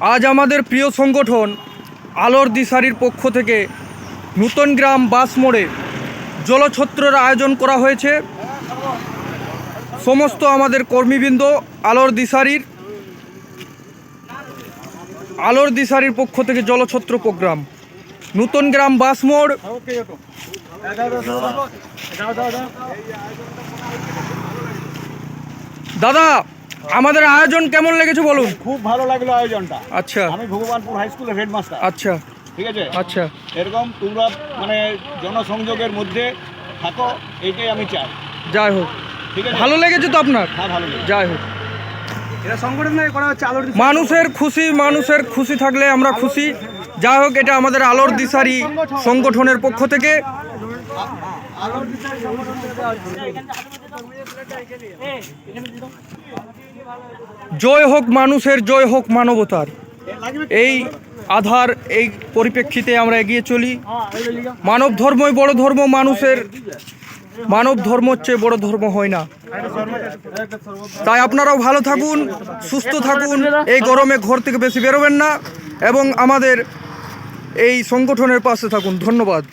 আজ আমাদের প্রিয় সংগঠন আলোর দিশারির পক্ষ থেকে নূতন গ্রাম বাস মোড়ে জলছত্রের আয়োজন করা হয়েছে। সমস্ত আমাদের কর্মীবৃন্দ আলোর দিশারির আলোর দিশারির পক্ষ থেকে জলছত্র প্রোগ্রাম। নূতন গ্রাম বাস মোড়। দাদা আমাদের আয়োজন কেমন লেগেছে বলুন? খুব ভালো লাগল আয়োজনটা। আচ্ছা। আমি ভগবানপুর হাই স্কুলের হেডমাস্টার। আচ্ছা। ঠিক আছে? আচ্ছা। এরকম তোমরা মানে জনসংযোগের মধ্যে থাকো এইটাই আমি চাই। যাই হোক। ঠিক আছে? ভালো লেগেছে তো আপনার? হ্যাঁ ভালো লাগল যাই হোক। এটা সংগঠন থেকে করা হচ্ছে আলোর মানুষের খুশি মানুষের খুশি থাকলে আমরা খুশি। যাই হোক এটা আমাদের আলোর দিশারি সংগঠনের পক্ষ থেকে। জয় হোক মানুষের, জয় হোক মানবতার। এই আধার, এই পরিপ্রেক্ষিতে আমরা এগিয়ে চলি। মানব ধর্মই বড় ধর্ম, মানুষের মানব ধর্ম হচ্ছে বড় ধর্ম হয় না। তাই আপনারাও ভালো থাকুন, সুস্থ থাকুন, এই গরমে ঘর থেকে বেশি বেরোবেন না, এবং আমাদের এই সংগঠনের পাশে থাকুন। ধন্যবাদ।